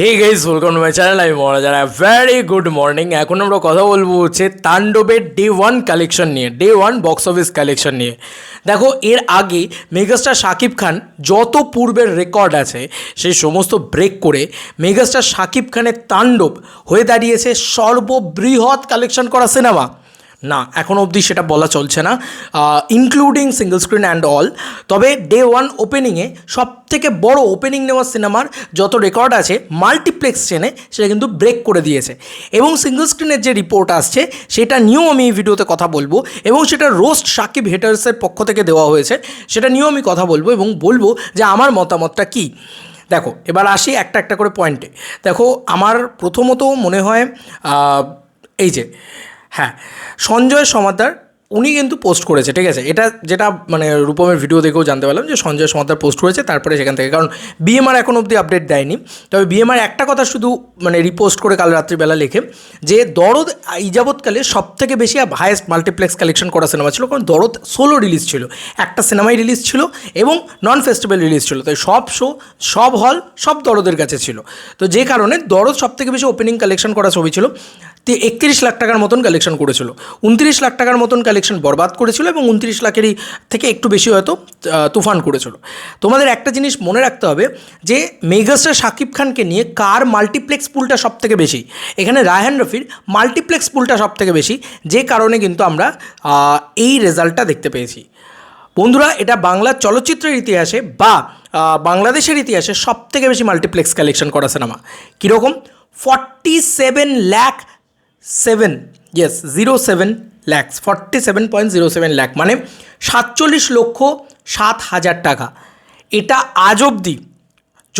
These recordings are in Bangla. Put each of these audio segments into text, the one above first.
Hey guys welcome to my channel আমি মহারাজ ভেরি গুড মর্নিং এখন আমরা কথা বলব হচ্ছে তাণ্ডবের ডে ওয়ান কালেকশন নিয়ে day one box office collection নিয়ে। দেখো, এর আগে মেগাস্টার শাকিব খান যত পূর্বের রেকর্ড আছে, সেই সমস্ত ব্রেক করে মেগাস্টার শাকিব খানের তাণ্ডব হয়ে দাঁড়িয়েছে সর্ববৃহৎ কালেকশন করা সিনেমা না, এখন অবধি সেটা বলা চলছে না। Including single screen and all তবে ডে ওয়ান ওপেনিংয়ে সব থেকে বড় ওপেনিং নেওয়া সিনেমার যত রেকর্ড আছে মাল্টিপ্লেক্স চেনে সেটা কিন্তু ব্রেক করে দিয়েছে। এবং সিঙ্গল স্ক্রিনের যে রিপোর্ট আসছে, সেটা নিয়েও আমি এই ভিডিওতে কথা বলব। এবং সেটা রোস্ট সাকিব হেটার্সের পক্ষ থেকে দেওয়া হয়েছে, সেটা নিয়েও আমি কথা বলব এবং বলব যে আমার মতামতটা কী। দেখো, এবার আসি একটা একটা করে পয়েন্টে দেখো, আমার প্রথমত মনে হয় এই যে হ্যাঁ সঞ্জয় সমাদ্দার উনি কিন্তু পোস্ট করেছে, ঠিক আছে? এটা যেটা মানে রূপমের ভিডিও দেখেও জানতে পারলাম যে সঞ্জয় সমাদ্দার পোস্ট করেছে, তারপরে সেখান থেকে। কারণ বিএমআর এখন অবধি আপডেট দেয়নি। তবে বিএমআর একটা কথা শুধু মানে রিপোস্ট করে কাল রাত্রিবেলা লেখে যে দরদ এই যাবৎকালে সব থেকে বেশি হায়েস্ট মাল্টিপ্লেক্স কালেকশন করা সিনেমা ছিল, কারণ দরদ সোলো রিলিজ ছিল। একটা সিনেমাই রিলিজ ছিল এবং নন ফেস্টিভ্যাল রিলিজ ছিল। তাই সব শো সব হল সব দরদের কাছে ছিল। তো যে কারণে দরদ সব থেকে বেশি ওপেনিং কালেকশন করা ছবি ছিল। একত্রিশ লাখ টাকার মতন কালেকশন করেছিল। উনত্রিশ লাখ টাকার মতন কালেকশন বরবাদ করেছিল এবং উনত্রিশ লাখেরই থেকে একটু বেশি হয়তো তুফান করেছিল। তোমাদের একটা জিনিস মনে রাখতে হবে যে মেগাস্টার শাকিব খানকে নিয়ে কার মাল্টিপ্লেক্স পুলটা সব থেকে বেশি? এখানে রায়হান রফির মাল্টিপ্লেক্স পুলটা সব থেকে বেশি, যে কারণে কিন্তু আমরা এই রেজাল্টটা দেখতে পেয়েছি। বন্ধুরা, এটা বাংলা চলচ্চিত্রের ইতিহাসে বা বাংলাদেশের ইতিহাসে সব থেকে বেশি মাল্টিপ্লেক্স কালেকশন করা সিনেমা কীরকম? Forty seven lakh seven yes zero seven lakhs forty seven point zero seven lakh মানে সাতচল্লিশ লক্ষ সাত হাজার টাকা। এটা আজ অবধি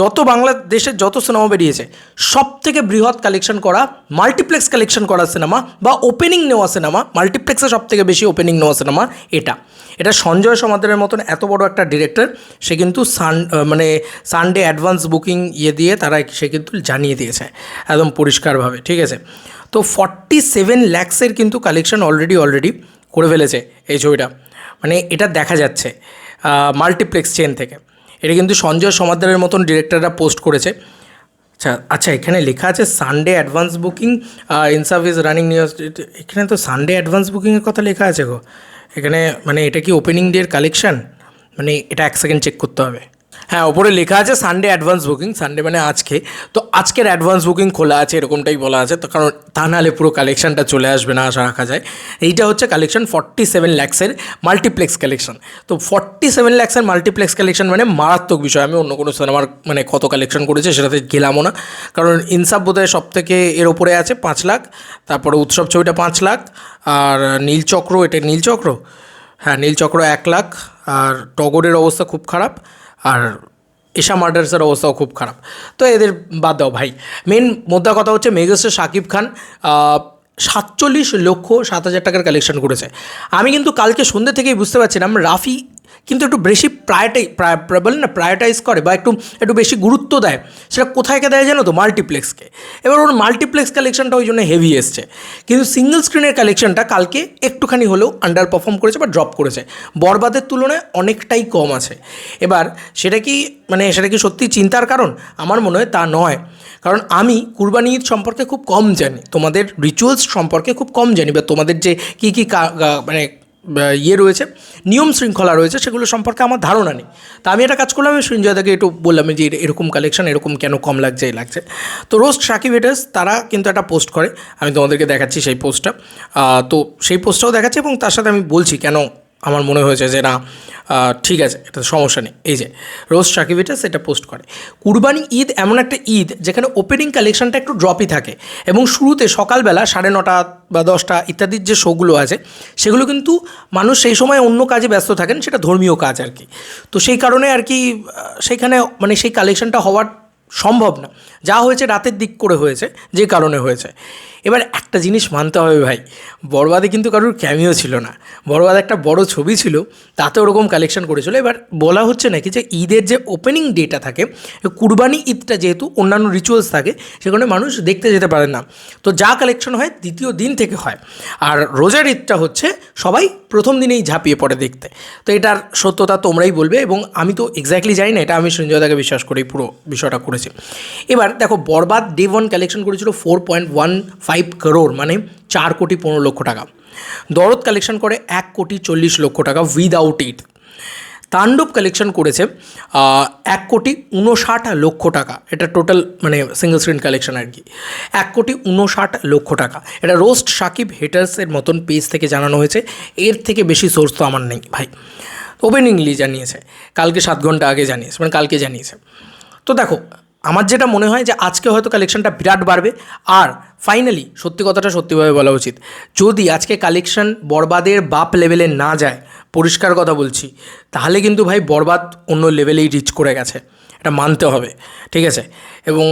যত বাংলাদেশের যত সিনেমা বেরিয়েছে সব থেকে বৃহৎ কালেকশন করা মাল্টিপ্লেক্স কালেকশন করা সিনেমা বা ওপেনিং নেওয়া সিনেমা মাল্টিপ্লেক্সে সব থেকে বেশি ওপেনিং নেওয়া সিনেমা এটা। এটা সঞ্জয় সমাদারের মতন এত বড় একটা ডিরেক্টর সে কিন্তু সান মানে সানডে অ্যাডভান্স বুকিং ইয়ে দিয়ে তারা সে কিন্তু জানিয়ে দিয়েছে, একদম পরিষ্কারভাবে, ঠিক আছে? তো ফর্টি সেভেন ল্যাক্সের কিন্তু কালেকশন অলরেডি অলরেডি করে ফেলেছে এই ছবিটা। মানে এটা দেখা যাচ্ছে মাল্টিপ্লেক্স চেন থেকে। এটা কিন্তু সঞ্জয় সমাদ্দারের মতন ডিরেক্টররা পোস্ট করেছে। আচ্ছা আচ্ছা এখানে লেখা আছে Sunday advance booking in service running news এখানে তো সানডে অ্যাডভান্স বুকিংয়ের কথা লেখা আছে গো। এখানে মানে এটা কি ওপেনিং ডের কালেকশান মানে এটা এক সেকেন্ড চেক করতে হবে। হ্যাঁ ওপরে লেখা আছে সানডে অ্যাডভান্স বুকিং সানডে মানে আজকে। তো আজকের অ্যাডভান্স বুকিং খোলা আছে, এরকমটাই বলা আছে। তো কারণ তা নাহলে পুরো কালেকশনটা চলে আসবে না, আশা রাখা যায়। এইটা হচ্ছে কালেকশন ফর্টি সেভেন ল্যাক্সের মাল্টিপ্লেক্স কালেকশন তো ফর্টি সেভেন ল্যাক্সের মাল্টিপ্লেক্স কালেকশন মানে মারাত্মক বিষয়। আমি অন্য কোনো সিনেমার মানে কত কালেকশন করেছে সেটাতে গেলামও না। কারণ ইনসাফ বোধহয় সব থেকে এর ওপরে আছে পাঁচ লাখ। তারপরে উৎসব ছবিটা পাঁচ লাখ। আর নীলচক্র এটা নীলচক্র হ্যাঁ নীলচক্র এক লাখ। আর টগরের অবস্থা খুব খারাপ। আর ঈশা মার্ডার্সের অবস্থাও খুব খারাপ। তো এদের বাদ দাও ভাই। মেন মোদ্দা কথা হচ্ছে মেগাস্টার শাকিব খান সাতচল্লিশ লক্ষ সাত হাজার টাকার কালেকশন করেছে। আমি কিন্তু কালকে সন্ধ্যে থেকেই বুঝতে পারছিলাম রাফি কিন্তু একটু বেশি প্রায়োটাই বলে না প্রায়োটাইজ করে বা একটু একটু বেশি গুরুত্ব দেয়, সেটা কোথায়কে দেয় জানো তো? মাল্টিপ্লেক্সকে এবার ওর মাল্টিপ্লেক্স কালেকশনটা ওই জন্য হেভি এসছে। কিন্তু সিঙ্গল স্ক্রিনের কালেকশনটা কালকে একটুখানি হলেও আন্ডার পারফর্ম করেছে বা ড্রপ করেছে। বরবাদের তুলনায় অনেকটাই কম আছে। এবার সেটা কি মানে সেটা কি সত্যি চিন্তার কারণ? আমার মনে হয় তা নয়। কারণ আমি কুরবানি ঈদ সম্পর্কে খুব কম জানি। তোমাদের রিচুয়ালস সম্পর্কে খুব কম জানি বা তোমাদের যে কী কী মানে ইয়ে রয়েছে, নিয়ম শৃঙ্খলা রয়েছে, সেগুলো সম্পর্কে আমার ধারণা নেই। তা আমি একটা কাজ করলাম, আমি সঞ্জয়দাকে একটু বললাম যে এরকম কালেকশন এরকম কেন কম লাগছে, এই লাগছে। তো রোস্ট সাকিব তারা কিন্তু একটা পোস্ট করে, আমি তোমাদেরকে দেখাচ্ছি সেই পোস্টটা তো সেই পোস্টটাও দেখাচ্ছি এবং তার সাথে আমি বলছি কেন আমার মনে হয়েছে যে না ঠিক আছে এটা সমস্যা নেই। এই যে, রোজ সাকিবিটা সেটা পোস্ট করে। কুরবানি ঈদ এমন একটা ঈদ যেখানে ওপেনিং কালেকশনটা একটু ড্রপই থাকে এবং শুরুতে সকালবেলা সাড়ে নটা বা দশটা ইত্যাদির যে শোগুলো আছে, সেগুলো কিন্তু মানুষ সেই সময় অন্য কাজে ব্যস্ত থাকেন, সেটা ধর্মীয় কাজ আর কি। তো সেই কারণে আর কি সেইখানে মানে সেই কালেকশনটা হওয়ার সম্ভব না। যা হয়েছে রাতের দিক করে হয়েছে, যে কারণে হয়েছে। এবার একটা জিনিস মানতে হবে ভাই, বড়বাদে কিন্তু কারোর ক্যামিও ছিল না। বড়বাদ একটা বড় ছবি ছিল, তাতে ওরকম কালেকশন করেছিল। এবার বলা হচ্ছে নাকি যে ঈদের যে ওপেনিং ডেটা থাকে, কুরবানি ঈদটা যেহেতু অন্যান্য রিচুয়ালস থাকে, সেখানে মানুষ দেখতে যেতে পারে না। তো যা কালেকশন হয়, দ্বিতীয় দিন থেকে হয়। আর রোজার ঈদটা হচ্ছে, সবাই প্রথম দিনেই ঝাঁপিয়ে পড়ে দেখতে। তো এটার সত্যতা তোমরাই বলবে এবং আমি তো এক্স্যাক্টলি জানি না, এটা আমি সঞ্জয়দাকে বিশ্বাস করেই পুরো বিষয়টা করেছি করেছে। এবার দেখো, বরবাদ ডে ওয়ান কালেকশন করেছিল four point one five crore মানে চার কোটি পনেরো লক্ষ টাকা। দরদ কালেকশন করে এক কোটি চল্লিশ লক্ষ টাকা উইদাউট ইট তাণ্ডব কালেকশন করেছে এক কোটি উনষাট লক্ষ টাকা। এটা টোটাল মানে সিঙ্গল স্ক্রিন কালেকশন আর কি। এক কোটি উনষাট লক্ষ টাকা। এটা রোস্ট সাকিব হেটার্সের মতন পেজ থেকে জানানো হয়েছে। এর থেকে বেশি সোর্স তো আমার নেই ভাই। ওপেনিংলি জানিয়েছে। কালকে সাত ঘণ্টা আগে জানিয়েছে মানে কালকে জানিয়েছে। তো দেখো আমার যেটা মনে হয় যে আজকে হয়তো কালেকশানটা বিরাট বাড়বে। আর ফাইনালি সত্যি কথাটা সত্যিভাবে বলা উচিত, যদি আজকে কালেকশন বরবাদের বাপ লেভেলে না যায়, পরিষ্কার কথা বলছি, তাহলে কিন্তু ভাই বরবাদ অন্য লেভেলেই রিচ করে গেছে। এটা মানতে হবে, ঠিক আছে? এবং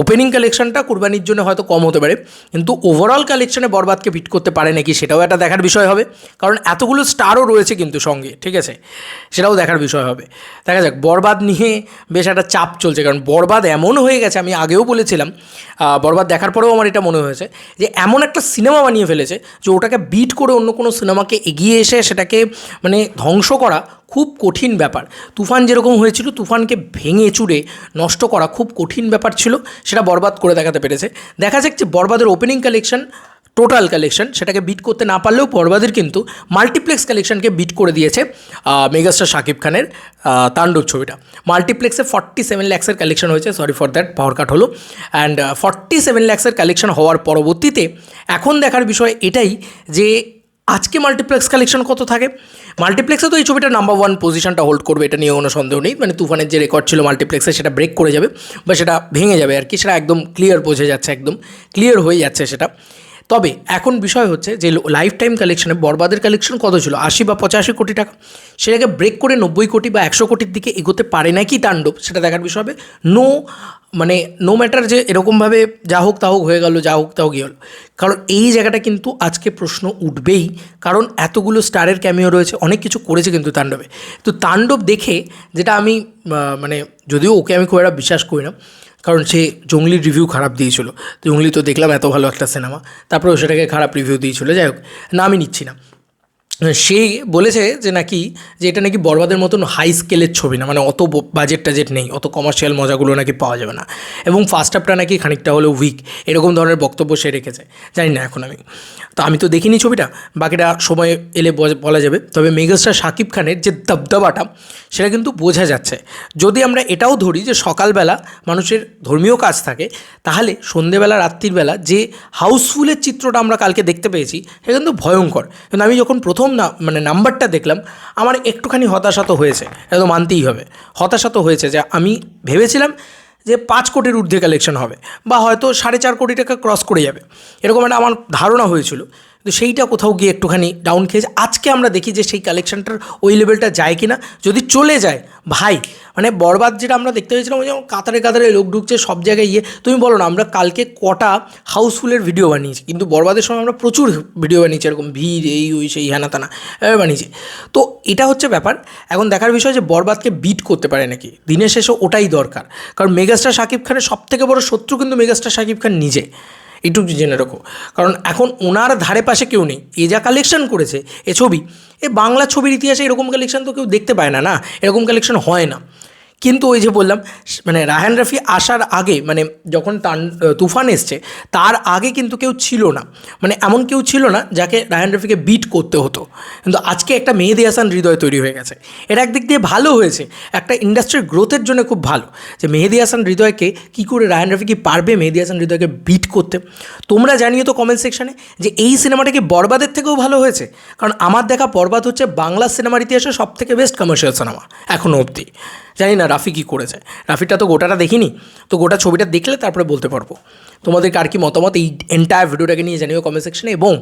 ওপেনিং কালেকশনটা কুরবানির জন্য হয়তো কম হতে পারে, কিন্তু ওভারঅল কালেকশনে বরবাদকে বিট করতে পারে নাকি সেটাও একটা দেখার বিষয় হবে। কারণ এতগুলো স্টারও রয়েছে কিন্তু সঙ্গে, ঠিক আছে? সেটাও দেখার বিষয় হবে। দেখা যাক, বরবাদ নিয়ে বেশ একটা চাপ চলছে, কারণ বরবাদ এমন হয়ে গেছে, আমি আগেও বলেছিলাম বরবাদ দেখার পরেও আমার এটা মনে হয়েছে, যে এমন একটা সিনেমা বানিয়ে ফেলেছে যে ওটাকে বিট করে অন্য কোনো সিনেমাকে এগিয়ে এসে সেটাকে মানে ধ্বংস করা খুব কঠিন ব্যাপার। তুফান যেরকম হয়েছিল, তুফানকে ভেঙে চুড়ে নষ্ট করা খুব কঠিন ব্যাপার ছিল, সেটা বরবাদ করে দেখাতে পেরেছে। দেখা যাক যে বরবাদের ওপেনিং কালেকশন টোটাল কালেকশন সেটাকে বিট করতে না পারলেও বরবাদের কিন্তু মাল্টিপ্লেক্স কালেকশনকে বিট করে দিয়েছে মেগাস্টার শাকিব খানের তাণ্ডব ছবিটা। মাল্টিপ্লেক্সে ফর্টি সেভেন ল্যাক্সের কালেকশন হয়েছে sorry for that power cut হলো। অ্যান্ড ফর্টি সেভেন ল্যাক্সের কালেকশন হওয়ার পরবর্তীতে এখন দেখার বিষয় এটাই যে আজকে মাল্টিপ্লেক্স কালেকশন কত থাকে? মাল্টিপ্লেক্সে তো এই ছবিটা নাম্বার ওয়ান পজিশনটা হোল্ড করবে, এটা নিয়ে কোনো সন্দেহ নেই। মানে তুফানের যে রেকর্ড ছিল মাল্টিপ্লেক্সে সেটা ব্রেক করে যাবে, বা সেটা ভেঙে যাবে আর কি, সেটা একদম ক্লিয়ার বোঝা যাচ্ছে, একদম ক্লিয়ার হয়ে যাচ্ছে সেটা। তবে এখন বিষয় হচ্ছে যে লাইফ টাইম কালেকশনে বরবাদের কালেকশন কত ছিল? আশি বা পঁচাশি কোটি টাকা। সেটাকে ব্রেক করে নব্বই কোটি বা একশো কোটির দিকে এগোতে পারে নাকি তাণ্ডব? সেটা দেখার বিষয় হবে। নো মানে নো ম্যাটার যে এরকমভাবে যা হোক তা হোক হয়ে গেল, যা হোক তা হোক গিয়ে কারণ এই জায়গাটা কিন্তু আজকে প্রশ্ন উঠবেই। কারণ এতগুলো স্টারের ক্যামিও রয়েছে, অনেক কিছু করেছে কিন্তু তাণ্ডবে। তো তাণ্ডব দেখে যেটা আমি মানে যদিও ওকে আমি খুব একটা বিশ্বাস করি না কারণ সে জঙ্গলির রিভিউ খারাপ দিয়েছিল। জঙ্গলি তো দেখলাম এত ভালো একটা সিনেমা তারপরেও সেটাকে খারাপ রিভিউ দিয়েছিল। যাই হোক, নামই নিচ্ছি না। সে বলেছে যে নাকি, যে এটা নাকি বরবাদের মতন হাই স্কেলের ছবি না মানে অত বাজেট টাজেট নেই, অত কমার্শিয়াল মজাগুলো নাকি পাওয়া যাবে না। এবং ফার্স্ট হাফটা নাকি খানিকটা হলেও উইক এরকম ধরনের বক্তব্য সে রেখেছে, জানি না এখন আমি। তো আমি তো দেখিনি ছবিটা, বাকিটা সময় এলে বলা যাবে। তবে মেগাস্টার শাকিব খানের যে দবদবাটা, সেটা কিন্তু বোঝা যাচ্ছে। যদি আমরা এটাও ধরি যে সকালবেলা মানুষের ধর্মীয় কাজ থাকে, তাহলে সন্ধেবেলা রাত্রিবেলা যে হাউসফুলের চিত্রটা আমরা কালকে দেখতে পেয়েছি, সেটা কিন্তু ভয়ঙ্কর। কিন্তু আমি যখন প্রথম না মানে নাম্বারটা দেখলাম, আমার একটুখানি হতাশা তো হয়েছে, এটা তো মানতেই হবে। হতাশা তো হয়েছে যে আমি ভেবেছিলাম যে পাঁচ কোটির ঊর্ধ্বে কালেকশন হবে, বা হয়তো সাড়ে চার কোটি টাকা ক্রস করে যাবে। এরকম একটা আমার ধারণা হয়েছিল। তো সেইটা কোথাও গিয়ে একটুখানি ডাউন খেয়েছে। আজকে আমরা দেখি যে সেই কালেকশানটার ওই লেভেলটা যায় কি না যদি চলে যায়, ভাই মানে বরবাদ যেটা আমরা দেখতে পেয়েছিলাম যেমন কাতারে কাতারে লোক ঢুকছে সব জায়গায় গিয়ে। তুমি বলো না, আমরা কালকে কটা হাউসফুলের ভিডিও বানিয়েছি। কিন্তু বরবাদের সময় আমরা প্রচুর ভিডিও বানিয়েছি, এরকম ভিড়, এই, ওই, সেই হ্যানা তানা এভাবে বানিয়েছি। তো এটা হচ্ছে ব্যাপার। এখন দেখার বিষয় যে বরবাদকে বিট করতে পারে নাকি? দিনের শেষে ওটাই দরকার। কারণ মেগাস্টার শাকিব খানের সব থেকে বড় শত্রু কিন্তু মেগাস্টার শাকিব খান নিজে। এইটুকু জেনে রাখো। কারণ এখন ওনার ধারে পাশে কেউ নেই। এ যা কালেকশন করেছে, এ ছবি, এ বাংলা ছবির ইতিহাসে এরকম কালেকশন তো কেউ দেখতে পায় না না? এরকম কালেকশন হয় না। কিন্তু ওই যে বললাম মানে রাহান রাফি আসার আগে মানে যখন তান, তুফান এসছে, তার আগে কিন্তু কেউ ছিল না। মানে এমন কেউ ছিল না যাকে রাহান রাফিকে বিট করতে হতো। কিন্তু আজকে একটা মেহেদি হাসান হৃদয় তৈরি হয়ে গেছে। এটা একদিক দিয়ে ভালো হয়েছে, একটা ইন্ডাস্ট্রির গ্রোথের জন্য খুব ভালো। যে মেহেদি হাসান হৃদয়কে কী করে রায়ান রাফি কি পারবে মেহেদি হাসান হৃদয়কে বিট করতে? তোমরা জানিও তো কমেন্ট সেকশানে যে এই সিনেমাটা কি বরবাদের থেকেও ভালো হয়েছে? কারণ আমার দেখা বরবাদ হচ্ছে বাংলা সিনেমার ইতিহাসে সব থেকে বেস্ট কমার্শিয়াল সিনেমা এখনও অবধি। জানি না রাফি কী করেছে। রাফিটা তো গোটাটা দেখিনি, তো গোটা ছবিটা দেখলে তারপরে বলতে পারব। তোমাদের কার কি মতামত? এই এন্টায়ার ভিডিওটাকে নিয়ে জানিও কমেন্ট সেকশনে এবং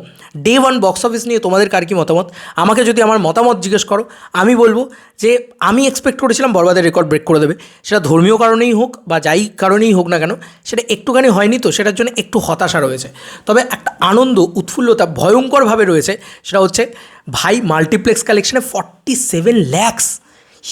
ডে ওয়ান বক্স অফিস নিয়ে তোমাদের কার কি মতামত? আমাকে যদি আমার মতামত জিজ্ঞেস করো, আমি বলব যে আমি এক্সপেক্ট করেছিলাম বরবাদের রেকর্ড ব্রেক করে দেবে। সেটা ধর্মীয় কারণেই হোক বা যাই কারণেই হোক না কেন, সেটা একটুখানি হয়নি তো, সেটার জন্য একটু হতাশা রয়েছে। তবে একটা আনন্দ, উৎফুল্লতা ভয়ঙ্করভাবে রয়েছে, সেটা হচ্ছে ভাই মাল্টিপ্লেক্স কালেকশনে forty seven lakhs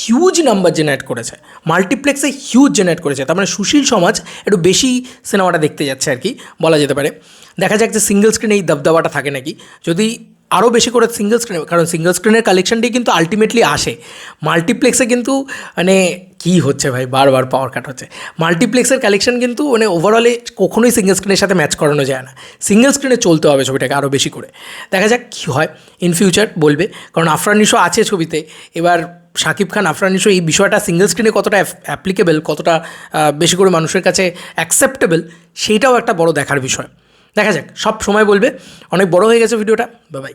huge number generate করেছে মাল্টিপ্লেক্সে হিউজ জেনারেট করেছে, তার মানে সুশীল সমাজ একটু বেশি সিনেমাটা দেখতে যাচ্ছে আর কি, বলা যেতে পারে। দেখা যাক যে সিঙ্গেল স্ক্রিনে এই দবদবাটা থাকে নাকি। যদি আরও বেশি করে সিঙ্গেল স্ক্রিনে কারণ সিঙ্গেল স্ক্রিনের কালেকশনটি কিন্তু আলটিমেটলি আসে। মাল্টিপ্লেক্সে কিন্তু মানে কী হচ্ছে ভাই, বারবার পাওয়ার কাট হচ্ছে। মাল্টিপ্লেক্সের কালেকশন কিন্তু মানে ওভারঅলে কখনোই সিঙ্গেল স্ক্রিনের সাথে ম্যাচ করানো যায় না। সিঙ্গেল স্ক্রিনে চলতে হবে ছবিটাকে আরও বেশি করে। দেখা যাক কী হয় ইন ফিউচার বলবে। কারণ আফরানিশো আছে ছবিতে, এবার শাকিব খান আফরানিশো এই বিষয়টা সিঙ্গেল স্ক্রিনে কতটা অ্যাপ্লিকেবল কতটা বেশি করে মানুষের কাছে অ্যাকসেপ্টেবল সেইটাও একটা বড় দেখার বিষয়। দেখা যাক, সব সময় বলবে। অনেক বড় হয়ে গেছে ভিডিওটা বাবাই